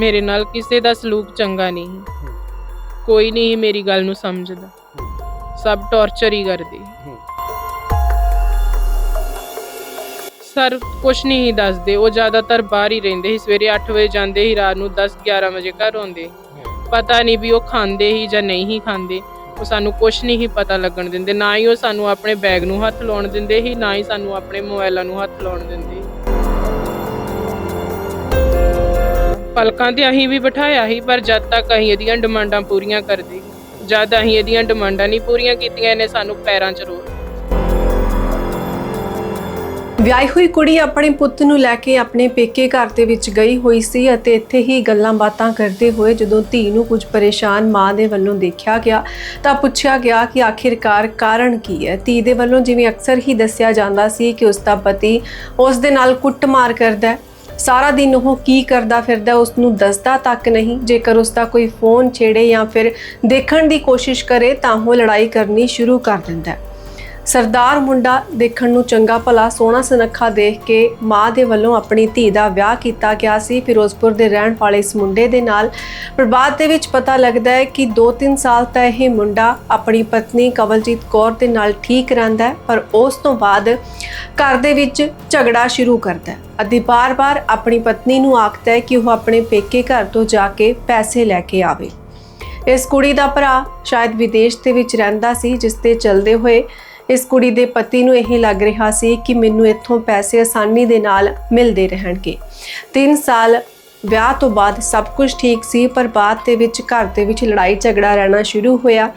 ਮੇਰੇ ਨਾਲ ਕਿਸੇ ਦਾ ਸਲੂਕ ਚੰਗਾ ਨਹੀਂ ਕੋਈ ਨਹੀਂ ਮੇਰੀ ਗੱਲ ਨੂੰ ਸਮਝਦਾ। ਸਭ ਟੌਰਚਰ ਹੀ ਕਰਦੇ ਸਰ, ਕੁਛ ਨਹੀਂ ਦੱਸਦੇ। ਉਹ ਜ਼ਿਆਦਾਤਰ ਬਾਹਰ ਹੀ ਰਹਿੰਦੇ ਸੀ। ਸਵੇਰੇ 8 ਵਜੇ ਜਾਂਦੇ ਸੀ, ਰਾਤ ਨੂੰ 10 11 ਵਜੇ ਘਰ ਆਉਂਦੇ ਪਤਾ ਨਹੀਂ ਵੀ ਉਹ ਖਾਂਦੇ ਹੀ ਜਾਂ ਨਹੀਂ ਹੀ ਖਾਂਦੇ। ਉਹ ਸਾਨੂੰ ਕੁਛ ਨਹੀਂ ਹੀ ਪਤਾ ਲੱਗਣ ਦਿੰਦੇ। ਨਾ ਹੀ ਉਹ ਸਾਨੂੰ ਆਪਣੇ ਬੈਗ ਨੂੰ ਹੱਥ ਲਾਉਣ ਦਿੰਦੇ ਹੀ ਨਾ ਹੀ ਸਾਨੂੰ ਆਪਣੇ ਮੋਬਾਈਲਾਂ ਨੂੰ ਹੱਥ ਲਾਉਣ ਦਿੰਦੇ ਪਲਕਾਂ ਤੇ ਅਸੀਂ ਵੀ ਬਿਠਾਇਆ ਸੀ, ਪਰ ਜਦ ਤੱਕ ਅਸੀਂ ਇਹਦੀਆਂ ਡਿਮਾਂਡਾਂ ਪੂਰੀਆਂ ਕਰਦੇ, ਜਦ ਅਸੀਂ ਇਹਦੀਆਂ ਡਿਮਾਂਡਾਂ ਨਹੀਂ ਪੂਰੀਆਂ ਕੀਤੀਆਂ, ਇਹਨੇ ਸਾਨੂੰ ਪੈਰਾਂ 'ਚ ਰੋੜ ਵਿਆਹੀ ਹੋਈ ਕੁੜੀ ਆਪਣੇ ਪੁੱਤ ਨੂੰ ਲੈ ਕੇ ਆਪਣੇ ਪੇਕੇ ਘਰ ਦੇ ਵਿੱਚ ਗਈ ਹੋਈ ਸੀ ਅਤੇ ਇੱਥੇ ਹੀ ਗੱਲਾਂ ਬਾਤਾਂ ਕਰਦੇ ਹੋਏ ਜਦੋਂ ਧੀ ਨੂੰ ਕੁਝ ਪਰੇਸ਼ਾਨ ਮਾਂ ਦੇ ਵੱਲੋਂ ਦੇਖਿਆ ਗਿਆ, ਤਾਂ ਪੁੱਛਿਆ ਗਿਆ ਕਿ ਆਖਿਰਕਾਰ ਕਾਰਨ ਕੀ ਹੈ। ਧੀ ਦੇ ਵੱਲੋਂ ਜਿਵੇਂ ਅਕਸਰ ਹੀ ਦੱਸਿਆ ਜਾਂਦਾ ਸੀ ਕਿ ਉਸ ਦਾ ਪਤੀ ਉਸ ਦੇ ਨਾਲ ਕੁੱਟਮਾਰ ਕਰਦਾ ਹੈ। ਸਾਰਾ ਦਿਨ ਉਹ ਕੀ ਕਰਦਾ ਫਿਰਦਾ ਉਸ ਨੂੰ ਦੱਸਦਾ ਤੱਕ ਨਹੀਂ। ਜੇਕਰ ਉਸ ਦਾ ਕੋਈ ਫੋਨ ਛੇੜੇ ਜਾਂ ਫਿਰ ਦੇਖਣ ਦੀ ਕੋਸ਼ਿਸ਼ ਕਰੇ ਤਾਂ ਉਹ ਲੜਾਈ ਕਰਨੀ ਸ਼ੁਰੂ ਕਰ ਦਿੰਦਾ ਹੈ। ਸਰਦਾਰ ਮੁੰਡਾ ਦੇਖਣ ਨੂੰ ਚੰਗਾ ਭਲਾ ਸੋਹਣਾ ਸੁਨੱਖਾ ਦੇਖ ਕੇ ਮਾਂ ਦੇ ਵੱਲੋਂ ਆਪਣੀ ਧੀ ਦਾ ਵਿਆਹ ਕੀਤਾ ਗਿਆ ਸੀ। ਫਿਰੋਜ਼ਪੁਰ ਦੇ ਰਹਿਣ ਵਾਲੇ ਇਸ ਮੁੰਡੇ ਦੇ ਨਾਲ ਪਰ ਬਾਅਦ ਦੇ ਵਿੱਚ ਪਤਾ ਲੱਗਦਾ ਹੈ ਕਿ 2-3 ਸਾਲ ਤਾਂ ਇਹ ਮੁੰਡਾ ਆਪਣੀ ਪਤਨੀ ਕਵਲਜੀਤ ਕੌਰ ਦੇ ਨਾਲ ਠੀਕ ਰਹਿੰਦਾ ਹੈ, ਪਰ ਉਸ ਤੋਂ ਬਾਅਦ ਘਰ ਦੇ ਵਿੱਚ ਝਗੜਾ ਸ਼ੁਰੂ ਕਰਦਾ ਹੈ। ਅਤੇ ਬਾਰ-ਬਾਰ ਆਪਣੀ ਪਤਨੀ ਨੂੰ ਆਖਦਾ ਹੈ ਕਿ ਉਹ ਆਪਣੇ ਪੇਕੇ ਘਰ ਤੋਂ ਜਾ ਕੇ ਪੈਸੇ ਲੈ ਕੇ ਆਵੇ। ਇਸ ਕੁੜੀ ਦਾ ਭਰਾ ਸ਼ਾਇਦ ਵਿਦੇਸ਼ ਦੇ ਵਿੱਚ ਰਹਿੰਦਾ ਸੀ, ਜਿਸ ਤੇ ਚਲਦੇ ਹੋਏ ਇਸ ਕੁੜੀ ਦੇ ਪਤੀ ਨੂੰ ਇਹ ਲੱਗ ਰਿਹਾ ਸੀ ਕਿ ਮੈਨੂੰ ਇੱਥੋਂ ਪੈਸੇ ਆਸਾਨੀ ਦੇ ਨਾਲ ਮਿਲਦੇ ਰਹਿਣਗੇ। 3 ਸਾਲ ਵਿਆਹ ਤੋਂ ਬਾਅਦ ਸਭ ਕੁਝ ਠੀਕ ਸੀ, ਪਰ ਬਾਅਦ ਦੇ ਵਿੱਚ ਘਰ ਦੇ ਵਿੱਚ ਲੜਾਈ ਝਗੜਾ ਰਹਿਣਾ ਸ਼ੁਰੂ ਹੋਇਆ।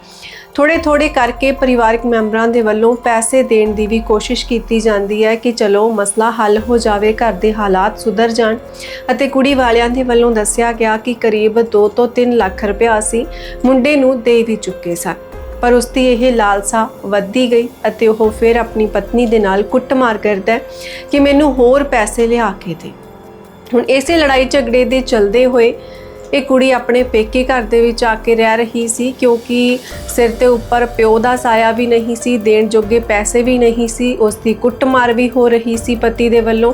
ਥੋੜੇ ਥੋੜੇ ਕਰਕੇ ਪਰਿਵਾਰਕ ਮੈਂਬਰਾਂ ਦੇ ਵੱਲੋਂ ਪੈਸੇ ਦੇਣ ਦੀ ਵੀ ਕੋਸ਼ਿਸ਼ ਕੀਤੀ ਜਾਂਦੀ ਹੈ ਕਿ ਚਲੋ ਮਸਲਾ ਹੱਲ ਹੋ ਜਾਵੇ, ਘਰ ਦੇ ਹਾਲਾਤ ਸੁਧਰ ਜਾਣ। ਅਤੇ ਕੁੜੀ ਵਾਲਿਆਂ ਦੇ ਵੱਲੋਂ ਦੱਸਿਆ ਗਿਆ ਕਿ ਕਰੀਬ 2 ਤੋਂ 3 ਲੱਖ ਰੁਪਏ ਅਸੀਂ ਮੁੰਡੇ ਨੂੰ ਦੇ ਵੀ ਚੁੱਕੇ ਸਨ। ਪਰ ਉਸ ਦੀ ਇਹ ਲਾਲਸਾ ਵੱਧਦੀ ਗਈ ਅਤੇ ਉਹ ਫਿਰ ਆਪਣੀ ਪਤਨੀ ਦੇ ਨਾਲ ਕੁੱਟਮਾਰ ਕਰਦਾ ਕਿ ਮੈਨੂੰ ਹੋਰ ਪੈਸੇ ਲਿਆ ਕੇ ਦੇ। ਹੁਣ ਇਸੇ ਲੜਾਈ ਝਗੜੇ ਦੇ ਚਲਦੇ ਹੋਏ ਇਹ ਕੁੜੀ ਆਪਣੇ ਪੇਕੇ ਘਰ ਦੇ ਵਿੱਚ ਆ ਕੇ ਰਹਿ ਰਹੀ ਸੀ ਕਿਉਂਕਿ ਸਿਰ ਤੇ ਉੱਪਰ ਪਿਓ ਦਾ ਸਾਇਆ ਵੀ ਨਹੀਂ ਸੀ, ਦੇਣ ਜੋਗੇ ਪੈਸੇ ਵੀ ਨਹੀਂ ਸੀ ਉਸ ਦੀ ਕੁੱਟਮਾਰ ਵੀ ਹੋ ਰਹੀ ਸੀ ਪਤੀ ਦੇ ਵੱਲੋਂ।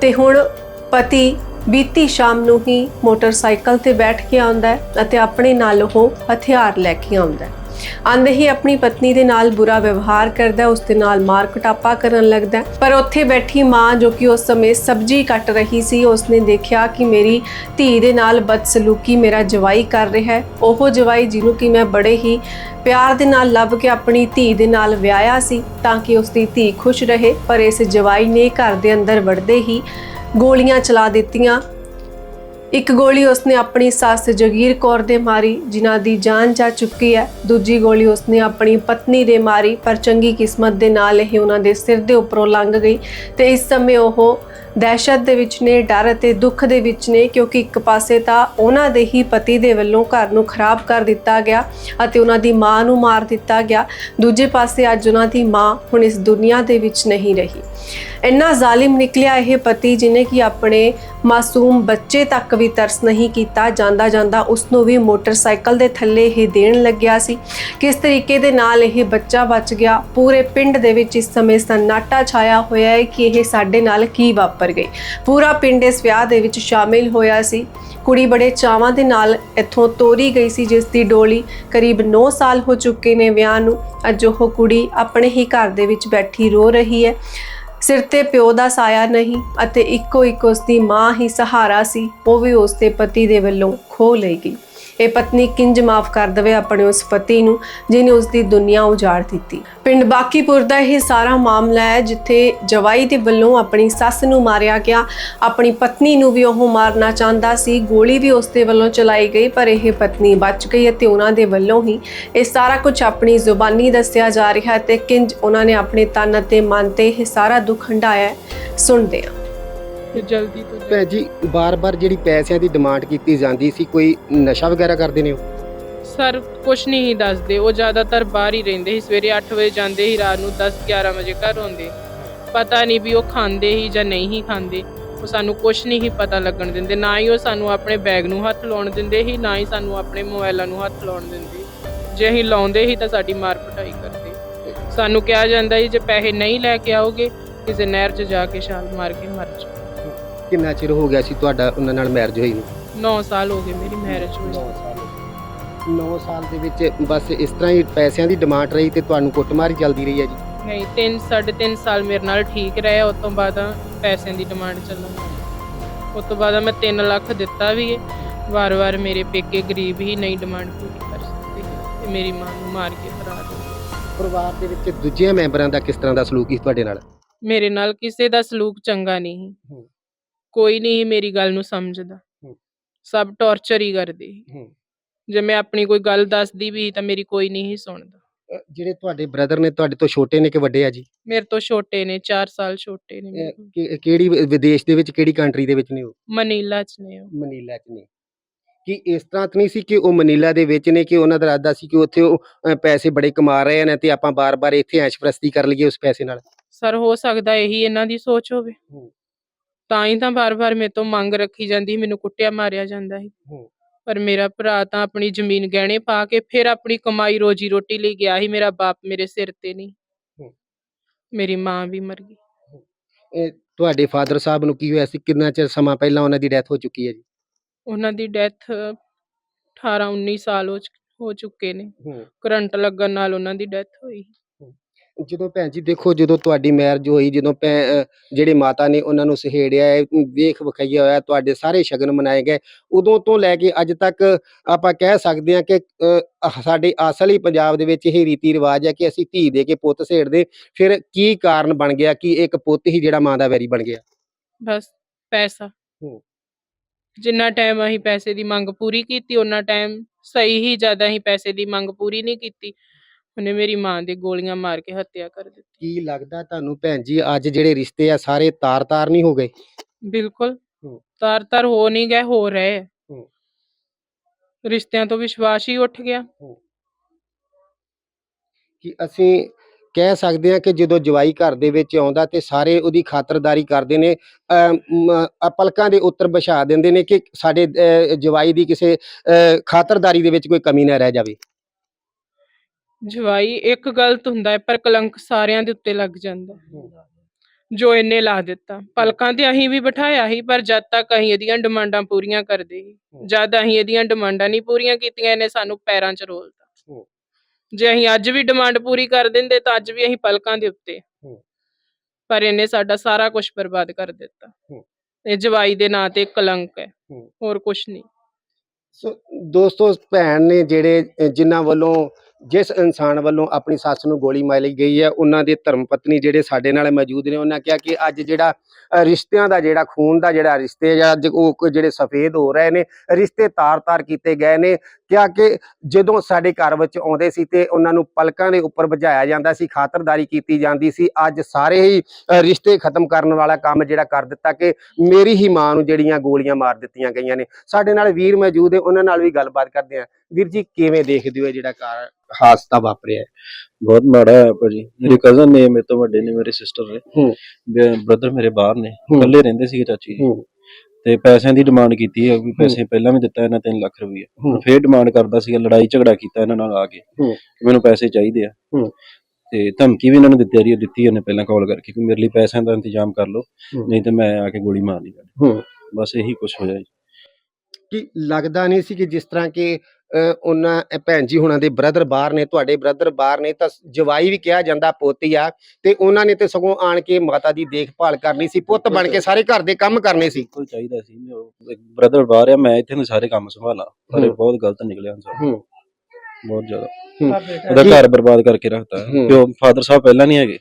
ਤੇ ਹੁਣ ਪਤੀ ਬੀਤੀ ਸ਼ਾਮ ਨੂੰ ਹੀ ਮੋਟਰਸਾਈਕਲ ਤੇ ਬੈਠ ਕੇ ਆਉਂਦਾ ਅਤੇ ਆਪਣੇ ਨਾਲ ਉਹ ਹਥਿਆਰ ਲੈ ਕੇ ਆਉਂਦਾ ਆਂਦੇ ਹੀ ਆਪਣੀ ਪਤਨੀ ਦੇ ਨਾਲ ਬੁਰਾ ਵਿਵਹਾਰ ਕਰਦਾ ਹੈ, ਉਸ ਦੇ ਨਾਲ ਮਾਰ ਕੁਟਾਪਾ ਕਰਨ ਲੱਗਦਾ। ਪਰ ਉੱਥੇ ਬੈਠੀ ਮਾਂ ਜੋ ਕਿ ਉਸ ਸਮੇਂ ਸਬਜ਼ੀ ਕੱਟ ਰਹੀ ਸੀ ਉਸਨੇ ਦੇਖਿਆ ਕਿ ਮੇਰੀ ਧੀ ਦੇ ਨਾਲ ਬਦਸਲੂਕੀ ਮੇਰਾ ਜਵਾਈ ਕਰ ਰਿਹਾ ਹੈ। ਉਹ ਜਵਾਈ ਜਿਹਨੂੰ ਕਿ ਮੈਂ ਬੜੇ ਹੀ ਪਿਆਰ ਦੇ ਨਾਲ ਲੱਭ ਕੇ ਆਪਣੀ ਧੀ ਦੇ ਨਾਲ ਵਿਆਹਿਆ ਸੀ ਤਾਂ ਕਿ ਉਸ ਦੀ ਧੀ ਖੁਸ਼ ਰਹੇ। ਪਰ ਇਸ ਜਵਾਈ ਨੇ ਘਰ ਦੇ ਅੰਦਰ ਵੜਦੇ ਹੀ ਗੋਲੀਆਂ ਚਲਾ ਦਿੱਤੀਆਂ। ਇੱਕ ਗੋਲੀ ਉਸਨੇ ਆਪਣੀ ਸੱਸ ਜਗੀਰ ਕੌਰ ਦੇ ਮਾਰੀ, ਜਿਨ੍ਹਾਂ ਦੀ ਜਾਨ ਜਾ ਚੁੱਕੀ ਹੈ। ਦੂਜੀ ਗੋਲੀ ਉਸਨੇ ਆਪਣੀ ਪਤਨੀ ਦੇ ਮਾਰੀ, ਪਰ ਚੰਗੀ ਕਿਸਮਤ ਦੇ ਨਾਲ ਇਹ ਉਹਨਾਂ ਦੇ ਸਿਰ ਦੇ ਉੱਪਰੋਂ ਲੰਘ ਗਈ ਤੇ ਇਸ ਸਮੇਂ ਉਹ ਦਹਿਸ਼ਤ ਦੇ ਵਿੱਚ ਨੇ, ਡਰ ਅਤੇ ਦੁੱਖ ਦੇ ਵਿੱਚ ਨੇ, ਕਿਉਂਕਿ ਇੱਕ ਪਾਸੇ ਤਾਂ ਉਹਨਾਂ ਦੇ ਹੀ ਪਤੀ ਦੇ ਵੱਲੋਂ ਘਰ ਨੂੰ ਖਰਾਬ ਕਰ ਦਿੱਤਾ ਗਿਆ ਅਤੇ ਉਹਨਾਂ ਦੀ ਮਾਂ ਨੂੰ ਮਾਰ ਦਿੱਤਾ ਗਿਆ। ਦੂਜੇ ਪਾਸੇ ਅੱਜ ਉਹਨਾਂ ਦੀ ਮਾਂ ਹੁਣ ਇਸ ਦੁਨੀਆ ਦੇ ਵਿੱਚ ਨਹੀਂ ਰਹੀ। ਇੰਨਾ ਜ਼ਾਲਿਮ ਨਿਕਲਿਆ ਇਹ ਪਤੀ ਜਿਨੇ ਕਿ ਆਪਣੇ ਮਾਸੂਮ ਬੱਚੇ ਤੱਕ ਵੀ ਤਰਸ ਨਹੀਂ ਕੀਤਾ। ਜਾਂਦਾ ਜਾਂਦਾ ਉਸ ਨੂੰ ਵੀ ਮੋਟਰਸਾਈਕਲ ਦੇ ਥੱਲੇ ਇਹ ਦੇਣ ਲੱਗਿਆ ਸੀ। ਕਿਸ ਤਰੀਕੇ ਦੇ ਨਾਲ ਇਹ ਬੱਚਾ ਬਚ ਗਿਆ? ਪੂਰੇ ਪਿੰਡ ਦੇ ਵਿੱਚ ਇਸ ਸਮੇਂ ਸਨਾਟਾ ਛਾਇਆ ਹੋਇਆ ਹੈ ਕਿ ਇਹ ਸਾਡੇ ਨਾਲ ਕੀ ਵਾਪਰ ਵਾਪਰ ਗਈ। ਪੂਰਾ ਪਿੰਡ ਇਸ ਵਿਆਹ ਦੇ ਵਿੱਚ ਸ਼ਾਮਿਲ ਹੋਇਆ ਸੀ। ਕੁੜੀ ਬੜੇ ਚਾਵਾਂ ਦੇ ਨਾਲ ਇੱਥੋਂ ਤੋਰੀ ਗਈ ਸੀ, ਜਿਸ ਦੀ ਡੋਲੀ ਕਰੀਬ 9 ਸਾਲ ਹੋ ਚੁੱਕੇ ਨੇ ਵਿਆਹ ਨੂੰ। ਅੱਜ ਉਹ ਕੁੜੀ ਆਪਣੇ ਹੀ ਘਰ ਦੇ ਵਿੱਚ ਬੈਠੀ ਰੋ ਰਹੀ ਹੈ। ਸਿਰ ਤੇ ਪਿਓ ਦਾ ਸਾਇਆ ਨਹੀਂ ਅਤੇ ਇੱਕੋ ਇੱਕ ਉਸ ਦੀ ਮਾਂ ਹੀ ਸਹਾਰਾ ਸੀ, ਉਹ ਵੀ ਉਸ ਦੇ ਪਤੀ ਦੇ ਵੱਲੋਂ ਖੋ ਲਈ ਗਈ। ਇਹ ਪਤਨੀ ਕਿੰਜ ਮਾਫ ਕਰ ਦਵੇ ਆਪਣੇ ਉਸ ਪਤੀ ਨੂੰ ਜਿਨੇ ਉਸ ਦੀ ਦੁਨੀਆ ਉਜਾੜ ਦਿੱਤੀ। ਪਿੰਡ ਬਾਕੀਪੁਰ ਦਾ ਇਹ ਸਾਰਾ ਮਾਮਲਾ ਹੈ, ਜਿੱਥੇ ਜਵਾਈ ਦੇ ਵੱਲੋਂ ਆਪਣੀ ਸੱਸ ਨੂੰ ਮਾਰਿਆ ਗਿਆ। ਆਪਣੀ ਪਤਨੀ ਨੂੰ ਵੀ ਉਹ ਮਾਰਨਾ ਚਾਹੁੰਦਾ ਸੀ, ਗੋਲੀ ਵੀ ਉਸ ਦੇ ਵੱਲੋਂ ਚਲਾਈ ਗਈ, ਪਰ ਇਹ ਪਤਨੀ ਬਚ ਗਈ ਅਤੇ ਉਹਨਾਂ ਦੇ ਵੱਲੋਂ ਹੀ ਇਹ ਸਾਰਾ ਕੁਝ ਆਪਣੀ ਜ਼ੁਬਾਨੀ ਦੱਸਿਆ ਜਾ ਰਿਹਾ ਹੈ ਤੇ ਕਿੰਜ ਉਹਨਾਂ ਨੇ ਆਪਣੇ ਤਨ ਅਤੇ ਮਨ ਤੇ ਇਹ ਸਾਰਾ ਦੁੱਖ ਹੰਢਾਇਆ ਸੁਣਦੇ ਹਾਂ। ਤੇ ਜਲਦੀ ਤੋਂ ਭੈਣ ਜੀ ਬਾਰ-ਬਾਰ ਜਿਹੜੀ ਪੈਸਿਆਂ ਦੀ ਡਿਮਾਂਡ ਕੀਤੀ ਜਾਂਦੀ ਸੀ ਕੋਈ ਨਸ਼ਾ ਵਗੈਰਾ ਕਰਦੇ ਨੇ ਉਹ? ਸਰ ਕੁਛ ਨਹੀਂ ਦੱਸਦੇ। ਉਹ ਜ਼ਿਆਦਾਤਰ ਬਾਹਰ ਹੀ ਰਹਿੰਦੇ ਸੀ। ਸਵੇਰੇ 8 ਵਜੇ ਜਾਂਦੇ ਸੀ ਰਾਤ ਨੂੰ 10 11 ਵਜੇ ਘਰ ਆਉਂਦੇ। ਪਤਾ ਨਹੀਂ ਵੀ ਉਹ ਖਾਂਦੇ ਹੀ ਜਾਂ ਨਹੀਂ ਹੀ ਖਾਂਦੇ। ਉਹ ਸਾਨੂੰ ਕੁਛ ਨਹੀਂ ਹੀ ਪਤਾ ਲੱਗਣ ਦਿੰਦੇ। ਨਾ ਹੀ ਉਹ ਸਾਨੂੰ ਆਪਣੇ ਬੈਗ ਨੂੰ ਹੱਥ ਲਾਉਣ ਦਿੰਦੇ ਸੀ ਨਾ ਹੀ ਸਾਨੂੰ ਆਪਣੇ ਮੋਬਾਈਲਾਂ ਨੂੰ ਹੱਥ ਲਾਉਣ ਦਿੰਦੇ। ਜੇ ਅਸੀਂ ਲਾਉਂਦੇ ਹੀ ਤਾਂ ਸਾਡੀ ਮਾਰ ਪਟਾਈ ਕਰਦੇ। ਸਾਨੂੰ ਕਿਹਾ ਜਾਂਦਾ ਸੀ ਜੇ ਪੈਸੇ ਨਹੀਂ ਲੈ ਕੇ ਆਓਗੇ ਕਿਸੇ ਨਹਿਰ 'ਚ ਜਾ ਕੇ ਛਾਲ ਮਾਰ ਕੇ ਮਰ ਜਾਓ। ਕਿੰਨਾ ਚਿਰ ਹੋ ਗਿਆ ਸੀ ਤੁਹਾਡਾ ਉਹਨਾਂ ਨਾਲ ਮੈਰਿਜ ਹੋਈ ਨੂੰ? 9 ਸਾਲ ਹੋ ਗਏ ਮੇਰੀ ਮੈਰਿਜ ਹੋਈ 9 ਸਾਲ 9 ਸਾਲ ਦੇ ਵਿੱਚ ਬਸ ਇਸ ਤਰ੍ਹਾਂ ਹੀ ਪੈਸਿਆਂ ਦੀ ਡਿਮਾਂਡ ਰਹੀ ਤੇ ਤੁਹਾਨੂੰ ਕੁੱਟਮਾਰ ਚੱਲਦੀ ਰਹੀ ਹੈ ਜੀ? ਨਹੀਂ 3 3.5 ਸਾਲ ਮੇਰੇ ਨਾਲ ਠੀਕ ਰਿਹਾ ਉਸ ਤੋਂ ਬਾਅਦ ਪੈਸਿਆਂ ਦੀ ਡਿਮਾਂਡ ਚੱਲਣ ਉਸ ਤੋਂ ਬਾਅਦ ਮੈਂ 3 ਲੱਖ ਦਿੱਤਾ ਵੀ ਹੈ। ਵਾਰ-ਵਾਰ ਮੇਰੇ ਪੇਕੇ ਗਰੀਬ ਹੀ ਨਹੀਂ ਡਿਮਾਂਡ ਪੂਰੀ ਕਰ ਸਕਦੇ। ਤੇ ਮੇਰੀ ਮਾਂ ਨੂੰ ਮਾਰ ਕੇ ਫਰਾਰ ਹੋ ਪਰਿਵਾਰ ਦੇ ਵਿੱਚ ਦੂਜੇ ਮੈਂਬਰਾਂ ਦਾ ਕਿਸ ਤਰ੍ਹਾਂ ਦਾ ਸਲੂਕ ਸੀ ਤੁਹਾਡੇ ਨਾਲ? ਮੇਰੇ ਨਾਲ ਕਿਸੇ ਦਾ ਸਲੂਕ ਚੰਗਾ ਨਹੀਂ ਹੂੰ। ਕੋਈ ਨਹੀਂ ਮੇਰੀ ਗੱਲ ਨੂੰ ਸਮਝਦਾ ਹੂੰ। ਸਭ ਟੌਰਚਰ ਹੀ ਕਰਦੇ ਸੀ। ਹੂੰ। ਜੇ ਮੈਂ ਆਪਣੀ ਕੋਈ ਗੱਲ ਦੱਸਦੀ ਵੀ ਤਾਂ ਮੇਰੀ ਕੋਈ ਨਹੀਂ ਸੀ ਸੁਣਦਾ ਅ, ਜਿਹੜੇ ਤੁਹਾਡੇ ਬ੍ਰਦਰ ਨੇ ਤੁਹਾਡੇ ਤੋਂ ਛੋਟੇ ਨੇ ਕਿ ਵੱਡੇ ਆ ਜੀ ਮੇਰੇ ਤੋਂ ਛੋਟੇ ਨੇ 4 ਸਾਲ ਛੋਟੇ ਨੇ ਮੇਰੇ ਇਹ ਤੋਂ। ਕਿ- ਕਿਹੜੀ ਵਿ- ਵਿਦੇਸ਼ ਦੇ ਵਿੱਚ ਕਿਹੜੀ ਕੰਟਰੀ ਦੇ ਵਿੱਚ ਨੇ ਉਹ ਮਨੀਲਾ ਚ ਨੇ ਉਹ ਮਨੀਲਾ 'ਚ ਨੇ ਕਿ ਇਸ ਤਰ੍ਹਾਂ ਤਾਂ ਨਹੀਂ ਸੀ ਕਿ ਉਹ ਮਨੀਲਾ ਦੇ ਵਿੱਚ ਨੇ ਕਿ ਉਹਨਾਂ ਦਾ ਇਰਾਦਾ ਸੀ ਕਿ ਉੱਥੇ ਉਹ ਅ, ਪੈਸੇ ਬੜੇ ਕਮਾ ਰਹੇ ਨੇ ਤੇ ਆਪਾਂ ਬਾਰ-ਬਾਰ ਇੱਥੇ ਐਸ਼ਪ੍ਰਸਤੀ ਕਰ ਲਈਏ ਉਸ ਪੈਸੇ ਨਾਲ ਸਰ ਹੋ ਸਕਦਾ ਇਹੀ ਇਹਨਾਂ ਦੀ ਸੋਚ ਹੋਵੇ ਹੂੰ। ਤਾਂ ਹੀ ਤਾਂ ਬਾਰ-ਬਾਰ ਮੇਰੇ ਤੋਂ ਮੰਗ ਰੱਖੀ ਜਾਂਦੀ ਸੀ, ਮੈਨੂੰ ਕੁੱਟਿਆ ਮਾਰਿਆ ਜਾਂਦਾ ਸੀ। ਹੂੰ। ਪਰ ਮੇਰਾ ਭਰਾ ਤਾਂ ਆਪਣੀ ਜ਼ਮੀਨ ਗਹਿਣੇ ਪਾ ਕੇ ਫਿਰ ਆਪਣੀ ਕਮਾਈ ਰੋਜੀ ਰੋਟੀ ਲਈ ਗਿਆ ਸੀ ਮੇਰਾ ਬਾਪ ਮੇਰੇ ਸਿਰ ਤੇ ਨਹੀਂ। ਹੂੰ। ਮੇਰੀ ਮਾਂ ਵੀ ਮਰ ਗਈ। ਇਹ ਤੁਹਾਡੇ ਫਾਦਰ ਸਾਹਿਬ ਨੂੰ ਕੀ ਹੋਇਆ ਸੀ? ਕਿੰਨਾ ਚਿਰ ਸਮਾਂ ਪਹਿਲਾਂ ਉਹਨਾਂ ਦੀ ਡੈਥ ਹੋ ਚੁੱਕੀ ਹੈ ਜੀ? ਉਹਨਾਂ ਦੀ ਡੈਥ 18 19 ਸਾਲ ਹੋ ਚੁ- ਹੋ ਚੁੱਕੇ ਨੇ। ਕਰੰਟ ਲੱਗਣ ਨਾਲ ਉਹਨਾਂ ਦੀ ਡੈਥ ਹੋਈ। ਜਦੋਂ ਭੈਣ ਜੀ ਦੇਖੋ ਜਦੋਂ ਤੁਹਾਡੀ ਮੈਰਿਜ ਹੋਈ ਜਦੋਂ ਭੈ- ਅ, ਜਿਹੜੇ ਮਾਤਾ ਨੇ ਉਹਨਾਂ ਨੂੰ ਸਹੇੜਿਆ ਹੈ, ਵੇਖ ਵਿਖਾਈਆ ਹੋਇਆ ਤੁਹਾਡੇ ਸਾਰੇ ਸ਼ਗਨ ਮਨਾਏ ਗਏ ਉਦੋਂ ਤੋਂ ਲੈ ਕੇ ਅੱਜ ਤੱਕ ਆਪਾਂ ਕਹਿ ਸਕਦੇ ਹਾਂ ਕਿ ਅ, ਅਹ ਸਾਡੇ ਅਸਲ ਹੀ ਪੰਜਾਬ ਦੇ ਵਿੱਚ ਇਹ ਰੀਤੀ ਰਿਵਾਜ ਹੈ ਕਿ ਅਸੀਂ ਧੀ ਦੇ ਕੇ ਪੁੱਤ ਸਹੇੜਦੇ ਫਿਰ ਕੀ ਕਾਰਨ ਬਣ ਗਿਆ ਕਿ ਇੱਕ ਪੁੱਤ ਹੀ ਜਿਹੜਾ ਮਾਂ ਦਾ ਵੈਰੀ ਬਣ ਗਿਆ? ਬਸ ਪੈਸਾ। ਹੂੰ। ਜਿੰਨਾ ਟਾਈਮ ਅਸੀਂ ਪੈਸੇ ਦੀ ਮੰਗ ਪੂਰੀ ਕੀਤੀ ਉਹਨਾਂ ਟਾਈਮ ਸਹੀ ਹੀ ਜ਼ਿਆਦਾ ਅਸੀਂ ਪੈਸੇ ਦੀ ਮੰਗ ਪੂਰੀ ਨਹੀਂ ਕੀਤੀ। ਉਹਨੇ ਮੇਰੀ ਮਾਂ ਦੇ ਗੋਲੀਆਂ ਮਾਰ ਕੇ ਹੱਤਿਆ ਕਰ ਦਿੱਤੀ ਕੀ ਲੱਗਦਾ ਤੁਹਾਨੂੰ ਭੈਣ ਜੀ ਅੱਜ ਜਿਹੜੇ ਰਿਸ਼ਤੇ ਆ ਸਾਰੇ ਤਾਰ-ਤਾਰ ਨਹੀਂ ਹੋ ਗਏ ਬਿਲਕੁਲ ਹੂੰ। ਤਾਰ ਤਾਰ ਹੋ ਨਹੀਂ ਗਏ ਹੋ ਰਹੇ ਹੈ। ਹੂੰ। ਰਿਸ਼ਤਿਆਂ ਤੋਂ ਵਿਸ਼ਵਾਸ ਹੀ ਉੱਠ ਗਿਆ ਕਿ ਅਸੀਂ ਕਹਿ ਸਕਦੇ ਹਾਂ ਕਿ ਜਦੋਂ ਜਵਾਈ ਘਰ ਦੇ ਵਿੱਚ ਆਉਂਦਾ ਤੇ ਸਾਰੇ ਉਹਦੀ ਖਾਤਰਦਾਰੀ ਕਰਦੇ ਨੇ ਅਮ, ਅ, ਪਲਕਾਂ ਦੇ ਉੱਤਰ ਵਿਛਾ ਦਿੰਦੇ ਨੇ ਕਿ ਸਾਡੇ ਅ, ਜਵਾਈ ਦੀ ਕਿਸੇ ਅ, ਖਾਤਰਦਾਰੀ ਦੇ ਵਿੱਚ ਕੋਈ ਕਮੀ ਨਾ ਰਹਿ ਜਾਵੇ ਜਵਾਈ ਇੱਕ ਗਲਤ ਹੁੰਦਾ ਹੈ ਪਰ ਕਲੰਕ ਸਾਰਿਆਂ ਦੇ ਉੱਤੇ ਲੱਗ ਜਾਂਦਾ ਹੈ। ਜੋ ਇਹਨੇ ਲਾ ਦਿੱਤਾ ਪਲਕਾਂ ਤੇ ਅਸੀਂ ਵੀ ਬਿਠਾਇਆ ਸੀ ਪਰ ਜਦ ਤੱਕ ਅਸੀਂ ਇਹਦੀਆਂ ਡਿਮਾਂਡਾਂ ਪੂਰੀਆਂ ਕਰਦੇ ਸੀ ਜਦ ਅਸੀਂ ਇਹਦੀਆਂ ਡਿਮਾਂਡਾਂ ਨਹੀਂ ਪੂਰੀਆਂ ਕੀਤੀਆਂ ਇਹਨੇ ਸਾਨੂੰ ਪੈਰਾਂ 'ਚ ਰੋਲਤਾ ਹੂੰ। ਜੇ ਅਸੀਂ ਅੱਜ ਵੀ ਡਿਮਾਂਡ ਪੂਰੀ ਕਰ ਦਿੰਦੇ ਤਾਂ ਅੱਜ ਵੀ ਅਸੀਂ ਪਲਕਾਂ ਦੇ ਉੱਤੇ ਹੂੰ। ਪਰ ਇਹਨੇ ਸਾਡਾ ਸਾਰਾ ਕੁਝ ਬਰਬਾਦ ਕਰ ਦਿੱਤਾ ਹੂੰ। ਇਹ ਜਵਾਈ ਦੇ ਨਾਂ ਤੇ ਕਲੰਕ ਹੈ ਹੂੰ। ਹੋਰ ਕੁਝ ਨਹੀਂ ਸੋ ਦੋਸਤੋ ਭੈਣ ਨੇ ਜਿਹੜੇ ਅ, ਜਿਨ੍ਹਾਂ ਵੱਲੋਂ ਜਿਸ ਇਨਸਾਨ ਵੱਲੋਂ ਆਪਣੀ ਸੱਸ ਨੂੰ ਗੋਲੀ ਮਾਰੀ ਗਈ ਹੈ, ਉਹਨਾਂ ਦੇ ਧਰਮ ਪਤਨੀ ਜਿਹੜੇ ਸਾਡੇ ਨਾਲ ਮੌਜੂਦ ਨੇ, ਉਹਨਾਂ ਕਿਹਾ ਕਿ ਅੱਜ ਜਿਹੜਾ ਰਿਸ਼ਤਿਆਂ ਦਾ ਜਿਹੜਾ, ਖੂਨ ਦਾ ਜਿਹੜਾ ਰਿਸ਼ਤੇ ਜਾਂ ਉਹ ਜਿਹੜੇ ਸਫੇਦ ਹੋ ਰਹੇ ਨੇ, ਰਿਸ਼ਤੇ ਤਾਰ-ਤਾਰ ਕੀਤੇ ਗਏ ਨੇ, ਕਿਹਾ ਕਿ ਜਦੋਂ ਸਾਡੇ ਘਰ ਵਿੱਚ ਆਉਂਦੇ ਸੀ ਤੇ ਉਹਨਾਂ ਨੂੰ ਪਲਕਾਂ ਦੇ ਉੱਪਰ ਵਜਾਇਆ ਜਾਂਦਾ ਸੀ, ਖਾਤਰਦਾਰੀ ਕੀਤੀ ਜਾਂਦੀ ਸੀ, ਅੱਜ ਸਾਰੇ ਹੀ ਰਿਸ਼ਤੇ ਖਤਮ ਕਰਨ ਵਾਲਾ ਕੰਮ ਜਿਹੜਾ ਕਰ ਦਿੱਤਾ ਕਿ ਮੇਰੀ ਹੀ ਮਾਂ ਨੂੰ ਜਿਹੜੀਆਂ ਗੋਲੀਆਂ ਮਾਰ ਦਿੱਤੀਆਂ ਗਈਆਂ ਨੇ। ਸਾਡੇ ਨਾਲ ਵੀਰ ਮੌਜੂਦ ਹੈ ਉਹਨਾਂ ਨਾਲ ਵੀ ਗੱਲਬਾਤ ਕਰਦੇ ਆ ਵੀਰ ਜੀ ਕਿਵੇਂ ਦੇਖਦੇ ਹੋ ਜਿਹੜਾ ਕਾਰ ਹਾਦਸਾ ਵਾਪਰਿਆ? ਬਹੁਤ ਮਾੜਾ ਹੈ ਭਾਜੀ ਮੇਰੇ ਕਜ਼ਨ ਨੇ ਮੇਰੇ ਤੋਂ ਵੱਡੇ ਨੇ ਮੇਰੇ ਸਿਸਟਰ ਨੇ ਹੂੰ। ਬ੍ਰਦਰ ਮੇਰੇ ਬਾਹਰ ਨੇ। ਇਕੱਲੇ ਰਹਿੰਦੇ ਸੀਗੇ ਚਾਚੀ ਜੀ ਹੂੰ। ਤੇ ਪੈਸਿਆਂ ਦੀ ਡਿਮਾਂਡ ਕੀਤੀ ਹੈ ਵੀ ਪੈਸੇ ਪਹਿਲਾਂ ਵੀ ਦਿੱਤਾ ਇਹਨਾਂ 3 ਲੱਖ ਰੁਪਏ। ਫੇਰ ਡਿਮਾਂਡ ਕਰਦਾ ਸੀਗਾ ਲੜਾਈ ਝਗੜਾ ਕੀਤਾ ਇਹਨਾਂ ਨਾਲ ਆ ਕੇ ਮੈਨੂੰ ਪੈਸੇ ਚਾਹੀਦੇ ਆ ਹੂੰ। ਤੇ ਧਮਕੀ ਵੀ ਇਹਨਾਂ ਨੂੰ ਦਿੱਤੀ ਆ ਰਹੀ ਦਿੱਤੀ ਉਹਨੇ ਪਹਿਲਾਂ ਕਾਲ ਕਰਕੇ ਕਿ ਮੇਰੇ ਲਈ ਪੈਸਿਆਂ ਦਾ ਇੰਤਜ਼ਾਮ ਕਰ ਲਓ। ਨਹੀਂ ਤੇ ਮੈਂ ਆ ਕੇ ਗੋਲੀ ਹੈ ਹੂੰ। ਬਸ ਇਹੀ ਕੁਝ ਹੋਇਆ ਜੀ ਕਿ ਲੱਗਦਾ ਨਹੀਂ ਸੀ ਕਿ ਜਿਸ ਤਰ੍ਹਾਂ ਕਿ ਉਹਨਾਂ ਭੈਣ ਜੀ ਹੁਣਾਂ ਦੇ ਬ੍ਰਦਰ ਬਾਹਰ ਨੇ ਤੁਹਾਡੇ ਬ੍ਰਦਰ ਬਾਹਰ ਨੇ ਤਾਂ ਜਵਾਈ ਵੀ ਕਿਹਾ ਜਾਂਦਾ ਪੋਤੀ ਆ ਤੇ ਉਹਨਾਂ ਨੇ ਤੇ ਸਗੋਂ ਆਣ ਕੇ ਮਾਤਾ ਦੀ ਦੇਖਭਾਲ ਕਰਨੀ ਸੀ ਪੁੱਤ ਬਣ ਕੇ ਸਾਰੇ ਘਰ ਦੇ ਕੰਮ ਕਰਨੇ ਸੀ ਕੋਈ ਚਾਹੀਦਾ ਸੀ ਬ੍ਰਦਰ ਬਾਹਰ ਆ ਮੈਂ ਇੱਥੇ ਨੂੰ ਸਾਰੇ ਕੰਮ ਸੰਭਾਲਾਂ ਪਰ। ਬਹੁਤ ਗਲਤ ਨਿਕਲਿਆ ਹੂੰ ਬਹੁਤ ਜ਼ਿਆਦਾ। ਉਹਦਾ ਘਰ ਬਰਬਾਦ ਕਰਕੇ ਰੱਖਤਾ। ਪਿਓ ਫਾਦਰ ਸਾਹਿਬ ਪਹਿਲਾਂ ਨਹੀਂ ਹੈਗੇ।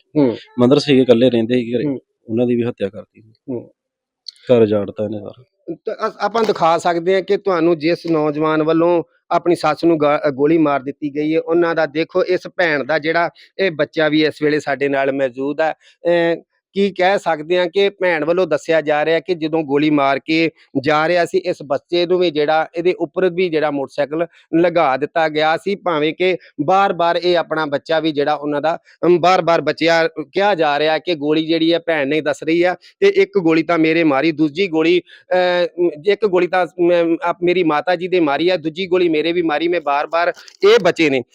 ਮਦਰ ਸੀਗੇ ਇਕੱਲੇ ਰਹਿੰਦੇ ਸੀ ਘਰੇ। ਉਹਨਾਂ ਦੀ ਵੀ ਹੱਤਿਆ ਕਰਤੀ। ਘਰ ਜਾੜਤਾ ਇਹਨੇ ਸਾਰਾ ਆਪਾਂ ਦਿਖਾ ਸਕਦੇ ਹਾਂ ਕਿ ਤੁਹਾਨੂੰ ਜਿਸ ਨੌਜਵਾਨ ਵੱਲੋਂ ਆਪਣੀ ਸੱਸ ਨੂੰ ਗਾ- ਗੋਲੀ ਮਾਰ ਦਿੱਤੀ ਗਈ ਹੈ। ਉਹਨਾਂ ਦਾ ਦੇਖੋ, ਇਸ ਭੈਣ ਦਾ ਜਿਹੜਾ ਇਹ ਬੱਚਾ ਵੀ ਇਸ ਵੇਲੇ ਸਾਡੇ ਨਾਲ ਮੌਜੂਦ ਹੈ ਅਮ ਕੀ ਕਹਿ ਸਕਦੇ ਹਾਂ ਕਿ ਭੈਣ ਵੱਲੋਂ ਦੱਸਿਆ ਜਾ ਰਿਹਾ ਕਿ ਜਦੋਂ ਗੋਲੀ ਮਾਰ ਕੇ ਜਾ ਰਿਹਾ ਸੀ, ਇਸ ਬੱਚੇ ਨੂੰ ਵੀ ਜਿਹੜਾ ਇਹਦੇ ਉੱਪਰ ਵੀ ਜਿਹੜਾ ਮੋਟਰਸਾਈਕਲ ਲਗਾ ਦਿੱਤਾ ਗਿਆ ਸੀ। ਭਾਵੇਂ ਕਿ ਬਾਰ-ਬਾਰ ਇਹ ਆਪਣਾ ਬੱਚਾ ਵੀ ਜਿਹੜਾ ਉਹਨਾਂ ਦਾ, ਅਮ ਬਾਰ-ਬਾਰ ਬੱਚਿਆ, ਕਿਹਾ ਜਾ ਰਿਹਾ ਕਿ ਗੋਲੀ ਜਿਹੜੀ ਹੈ ਭੈਣ ਨੇ ਦੱਸ ਰਹੀ ਆ ਤੇ ਇੱਕ ਗੋਲੀ ਤਾਂ ਮੇਰੇ ਮਾਰੀ, ਦੂਜੀ ਗੋਲੀ ਇੱਕ ਗੋਲੀ ਤਾਂ ਮੈਂ ਮੇਰੀ ਮਾਤਾ ਜੀ ਦੇ ਮਾਰੀ ਆ ਦੂਜੀ ਗੋਲੀ ਮੇਰੇ ਵੀ ਮਾਰੀ, ਮੈਂ ਬਾਰ-ਬਾਰ ਇਹ ਬਚੇ ਨੇ